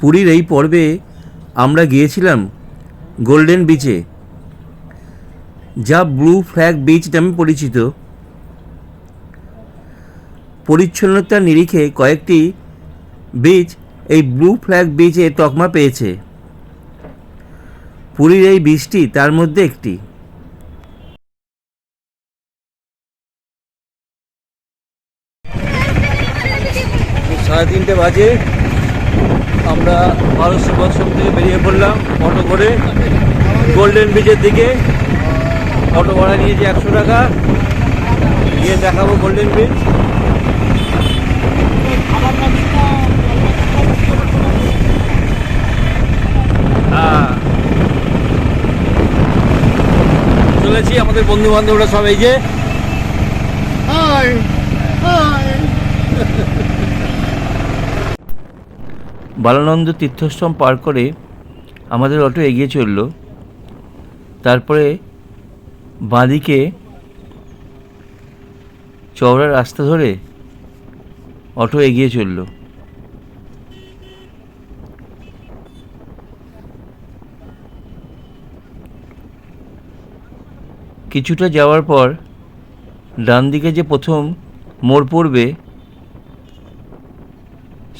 পুরীর এই পর্বে আমরা গিয়েছিলাম গোল্ডেন বিচে যা ব্লু ফ্ল্যাগ বিচ নামে পরিচিত। পরিচ্ছন্নতার নিরিখে কয়েকটি বিচ এই ব্লু ফ্ল্যাগ বিচে তকমা পেয়েছে। পুরীর এই বীজটি তার মধ্যে একটি। সাড়ে তিনটে বাজে। আমরা ভারত সেবাশ্রম থেকে বেরিয়ে পড়লাম অটো করে গোল্ডেন বিচের দিকে। অটো ভাড়া নিয়েছি একশো টাকা। গিয়ে দেখাবো গোল্ডেন ব্রিজ হ্যাঁ। চলেছি আমাদের বন্ধু বান্ধবরা সব এই যে। বালানন্দ তীর্থশ্রম পার করে আমাদের অটো এগিয়ে চলল। তারপরে বাঁদিকে চওড়া রাস্তা ধরে অটো এগিয়ে চলল। কিছুটা যাওয়ার পর ডান দিকে যে প্রথম মোড় পড়বে,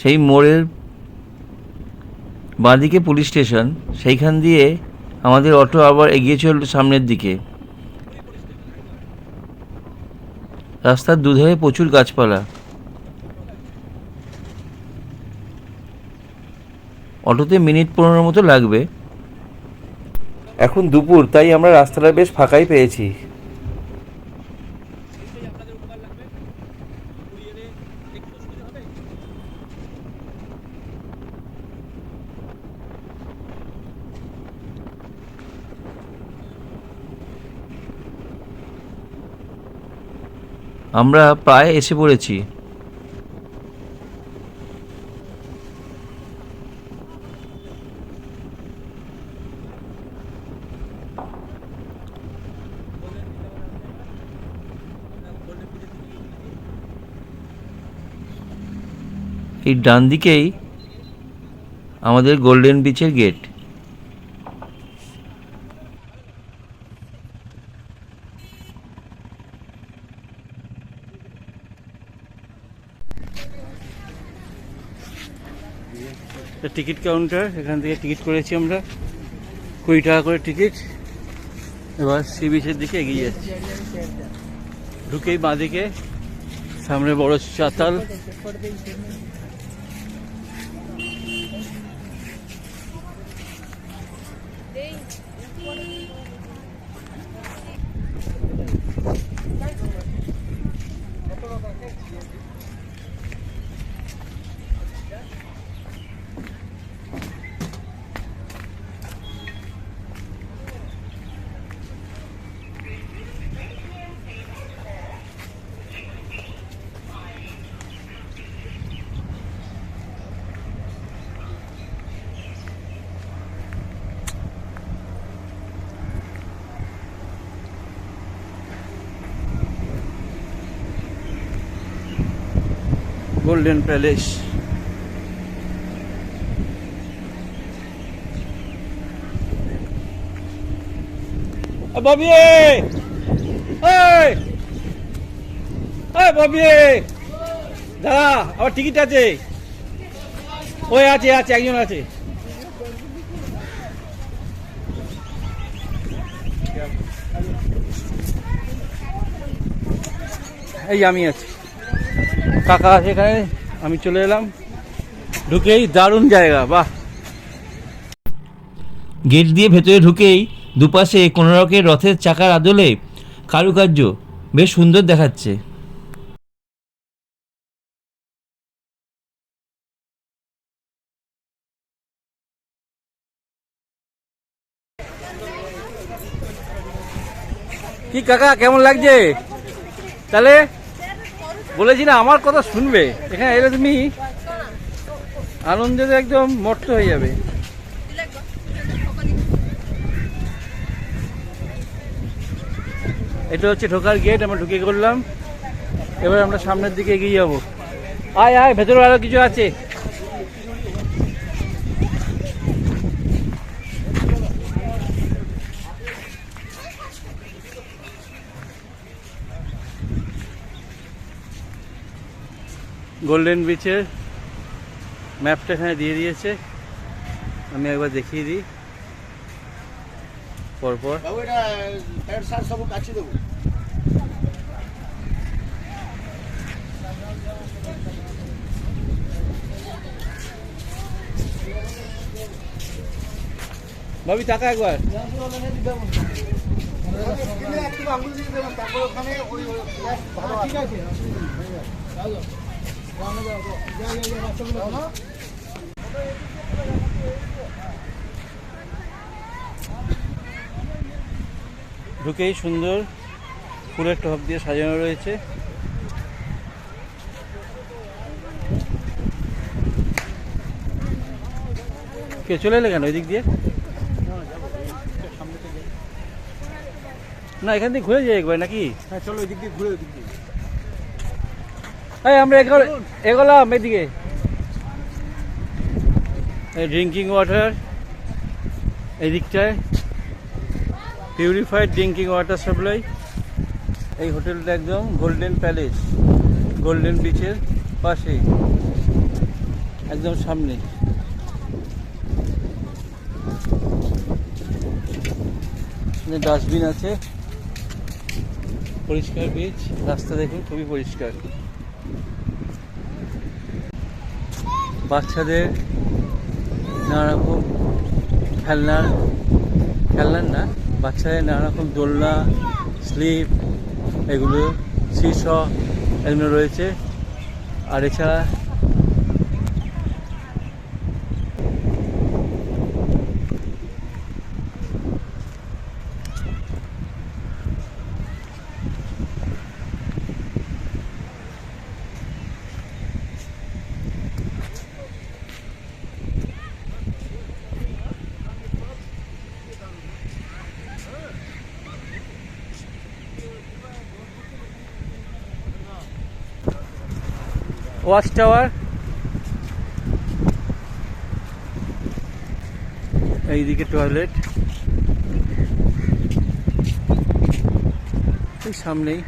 সেই মোড়ের বাঁদিকে পুলিশ স্টেশন, সেইখান দিয়ে আমাদের অটো আবার এগিয়ে চলল সামনের দিকে। রাস্তার দুধারে প্রচুর গাছপালা। অটোতে মিনিট পনেরোর মতো লাগবে। এখন দুপুর, তাই আমরা রাস্তাটা বেশ ফাঁকাই পেয়েছি। আমরা প্রায় এসে পড়েছি। এই ডান দিকেই আমাদের গোল্ডেন বিচের গেট টিকিট কাউন্টার এখান থেকে টিকিট করেছি আমরা। কুড়ি টাকা করে টিকিট এবার সি বিচের দিকে এগিয়ে যাচ্ছি। ঢুকেই বাঁদিকে, সামনে বড় চাতাল। গোল্ডেন প্যালেস ববি ববি দাদা আমার টিকিট আছে। ওই আছে আছে, একজন আছে। এই আমি আছি। কাকা আছে এখানে আমি চলে এলাম। ঢুকেই দারুণ জায়গা বাহ। গেট দিয়ে ভেতরে ঢুকেই দুপাশে কোনো রকের রথের চাকার আদলে কারুকার্য বেশ সুন্দর দেখাচ্ছে। কি কাকা কেমন লাগছে? তাহলে বলেছি না, আমার কথা শুনবে। এখানে এলে তুমি আনন্দে একদম মর্ত হয়ে যাবে। এটা হচ্ছে ঢোকার গেট আমরা ঢুকে করলাম এবার আমরা সামনের দিকে এগিয়ে যাব। আয় আয়, ভেতরে আরও কিছু আছে। গোল্ডেন বিচের ম্যাপটা এখানে দিয়ে দিয়েছে। আমি একবার দেখিয়ে দিই। পরপর। এটা প্যান্ট সব কাছে দেবো। ভাবি টাকা একবার। তারপর ওখানে ওই ভালো ঠিক আছে। ঢুকেই সুন্দর ফুলের টপ দিয়ে সাজানো রয়েছে। কে, চলে এলে কেন ওই দিক দিয়ে? না, এখান থেকে ঘুরে যাই একবার নাকি? হ্যাঁ চলো ওই দিক দিয়ে ঘুরে ওই দিক দিয়ে। এই, আমরা এগোল এগোলাম এদিকে। এই ড্রিঙ্কিং ওয়াটার এই দিকটায় পিউরিফাইড ড্রিঙ্কিং ওয়াটার সাপ্লাই এই হোটেলটা একদম গোল্ডেন প্যালেস গোল্ডেন বিচের পাশেই একদম সামনে। ডাস্টবিন আছে। পরিষ্কার বিচ রাস্তা দেখুন, খুবই পরিষ্কার। বাচ্চাদের নানারকম খেলনার খেলনার না, বাচ্চাদের নানারকম দোলনা, স্লিপ, এগুলো শীর্ষ এগুলো রয়েছে। আর এছাড়া ওয়াচ টাওয়ার। এইদিকে টয়লেট। এই সামনেই।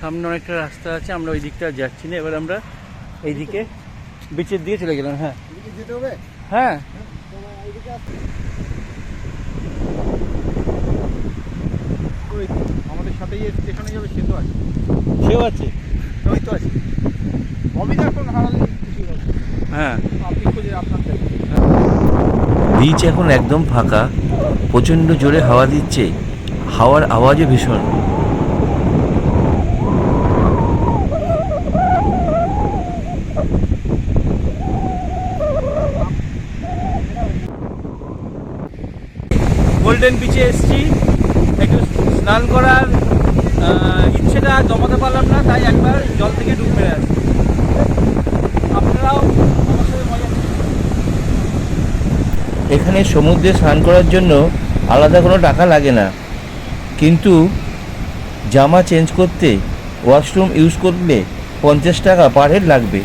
সামনে অনেকটা রাস্তা আছে আমরা ওই দিকটা যাচ্ছি না। এবার আমরা এইদিকে বিচের দিকে চলে গেলাম হ্যাঁ। হবে? হ্যাঁ। আমাদের সাথে যে স্টেশনে যাবে সে তো আছে। সেও আছে? ওই তো আছে। অমিত এখন হারালে হ্যাঁ। আপনি খুঁজে আপনার বিচ এখন একদম ফাঁকা। প্রচণ্ড জোরে হাওয়া দিচ্ছে। হাওয়ার আওয়াজও ভীষণ। গোল্ডেন বিচে এসেছি। স্নান করার ইচ্ছেটা জমাতে পারলাম না, তাই একবার জল থেকে ডুব মেরে আসি আপনারাও। এখানে সমুদ্রে স্নান করার জন্য আলাদা কোনো টাকা লাগে না। কিন্তু জামা চেঞ্জ করতে ওয়াশরুম ইউজ করলে পঞ্চাশ টাকা পার হেড লাগবে।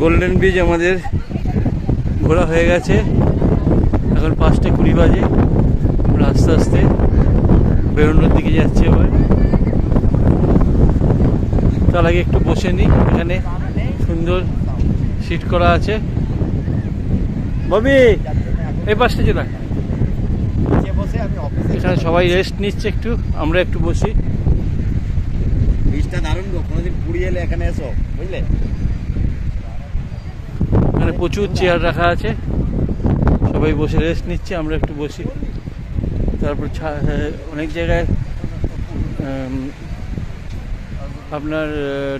গোল্ডেন ব্রিজ আমাদের ঘোরা হয়ে গেছে। এখন পাঁচটা কুড়ি বাজে। আমরা আস্তে আস্তে বেরোনোর দিকে যাচ্ছি এবার। তার আগে একটু বসে নিই। এখানে সুন্দর সিট করা আছে। ববি, এই পাশটা চলে এখানে সবাই রেস্ট নিচ্ছে একটু। আমরা একটু বসি। ব্রিজটা দারুণ কোনোদিন পুরী এলে এখানে এসো, বুঝলে? এখানে প্রচুর চেয়ার রাখা আছে। সবাই বসে রেস্ট নিচ্ছে আমরা একটু বসি। তারপর অনেক জায়গায় আপনার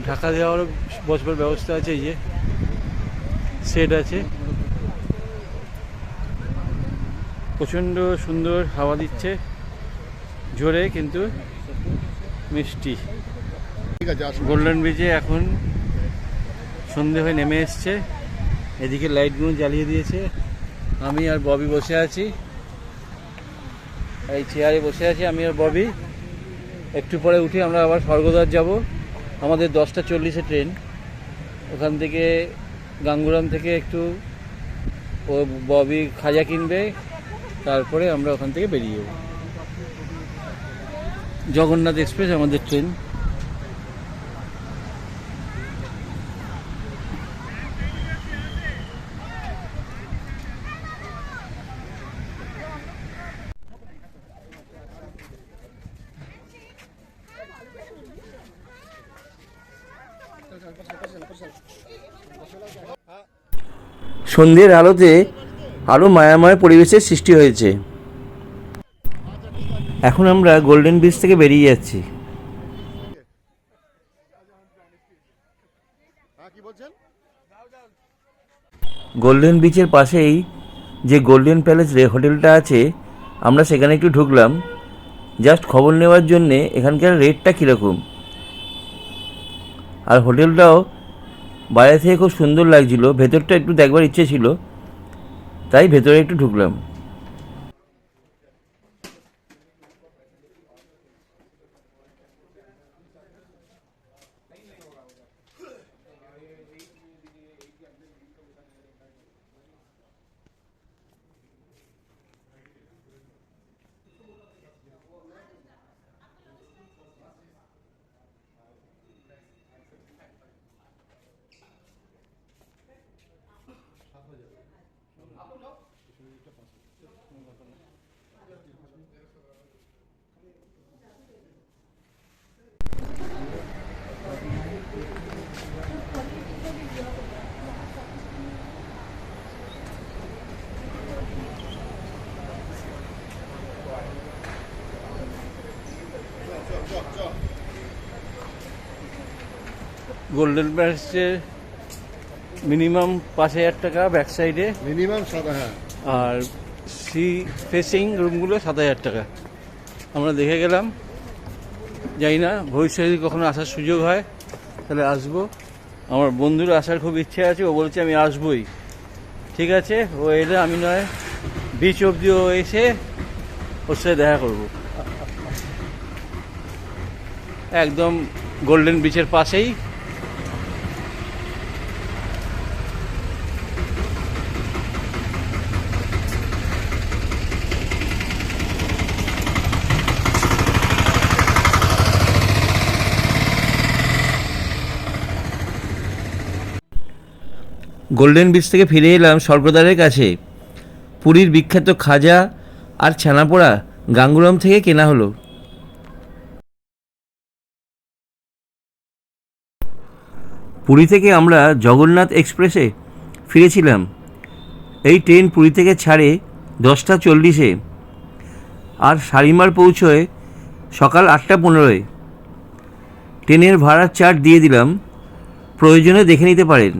ঢাকা দেওয়ারও বসবার ব্যবস্থা আছে এই যে সেট আছে। প্রচণ্ড সুন্দর হাওয়া দিচ্ছে জোরে কিন্তু মিষ্টি। ঠিক আছে গোল্ডেন ব্রিজে এখন সন্ধে হয়ে নেমে এসছে। এদিকে লাইটগুলো জ্বালিয়ে দিয়েছে। আমি আর ববি বসে আছি। এই চেয়ারে বসে আছি আমি আর ববি। একটু পরে উঠে আমরা আবার স্বর্গদ্বার যাব। আমাদের দশটা চল্লিশে ট্রেন। ওখান থেকে গাঙ্গুরাম থেকে একটু ও ববি খাজা কিনবে। তারপরে আমরা ওখান থেকে বেরিয়ে যাব। জগন্নাথ এক্সপ্রেস আমাদের ট্রেন। সন্ধ্যের আলোতে আরও মায়াময় পরিবেশের সৃষ্টি হয়েছে। এখন আমরা গোল্ডেন বিচ থেকে বেরিয়ে যাচ্ছি। হ্যাঁ গোল্ডেন বিচের পাশেই যে গোল্ডেন প্যালেস রে হোটেলটা আছে আমরা সেখানে একটু ঢুকলাম। জাস্ট খবর নেওয়ার জন্যে এখানকার রেটটা কীরকম? আর হোটেলটাও বাইরে থেকে খুব সুন্দর লাগছিল ভেতরটা একটু দেখবার ইচ্ছে ছিল তাই ভেতরে একটু ঢুকলাম। গোল্ডেন প্যালেসের মিনিমাম পাঁচ হাজার টাকা ব্যাক সাইডে মিনিমাম হ্যাঁ আর সি ফেসিং রুমগুলো সাত হাজার টাকা। আমরা দেখে গেলাম। জানি না ভবিষ্যতে যদি কখনো আসার সুযোগ হয় তাহলে আসব। আমার বন্ধুর আসার খুব ইচ্ছে আছে ও বলছে আমি আসবই। ঠিক আছে ও এলে আমি নয় বিচ অবধি ও এসে ওর সাথে দেখা করব। একদম গোল্ডেন বিচের পাশেই। গোল্ডেন বিচ থেকে ফিরে এলাম স্বর্গদ্বারের কাছে। পুরীর বিখ্যাত খাজা আর ছানাপোড়া গাঙ্গুরাম থেকে কেনা হলো। পুরী থেকে আমরা জগন্নাথ এক্সপ্রেসে ফিরেছিলাম। এই ট্রেন পুরী থেকে ছাড়ে দশটা চল্লিশে। আর শালিমার পৌঁছয় সকাল আটটা পনেরোয়। ট্রেনের ভাড়ার চার্ট দিয়ে দিলাম। প্রয়োজনে দেখে নিতে পারেন।